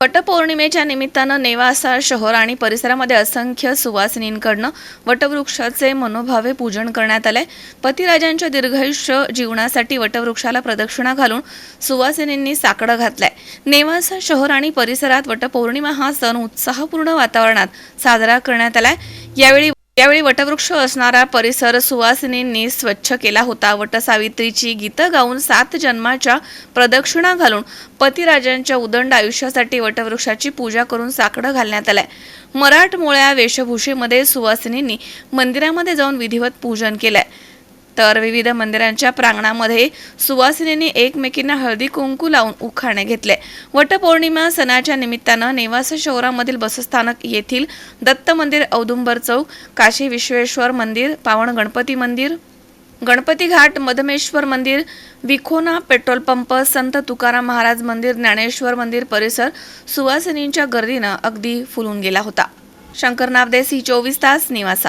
वटपौर्णिमेच्या निमित्तानं नेवासा शहर आणि परिसरामध्ये असंख्य सुवासिनींकडनं वटवृक्षाचे मनोभावे पूजन करण्यात आलंय. पतिराजांच्या दीर्घायुष्य जीवनासाठी वटवृक्षाला प्रदक्षिणा घालून सुवासिनींनी साकडं घातलंय. नेवासा शहर आणि परिसरात वटपौर्णिमा हा सण उत्साहपूर्ण वातावरणात साजरा करण्यात आलाय. यावेळी यावेळी वटवृक्ष असणारा परिसर सुवासिनींनी स्वच्छ केला होता. वटसावित्रीची गीतं गाऊन सात जन्माच्या प्रदक्षिणा घालून पतिराजांच्या उदंड आयुष्यासाठी वटवृक्षाची पूजा करून साकडं घालण्यात आलंय. मराठमोळ्या वेशभूषेमध्ये सुवासिनींनी मंदिरामध्ये जाऊन विधिवत पूजन केलंय. तर विविध मंदिरांच्या प्रांगणामध्ये सुवासिनींनी एकमेकींना हळदी कुंकू लावून उखाणे घेतले. वटपौर्णिमा सणाच्या निमित्तानं नेवासा शहरामधील बसस्थानक येथील दत्त मंदिर औदुंबर चौक काशी विश्वेश्वर मंदिर पावण गणपती मंदिर गणपती घाट मधमेश्वर मंदिर विखोना पेट्रोल पंप संत तुकाराम महाराज मंदिर ज्ञानेश्वर मंदिर परिसर सुवासिनींच्या गर्दीनं अगदी फुलून गेला होता. शंकर नावदे चोवीस तास निवासा.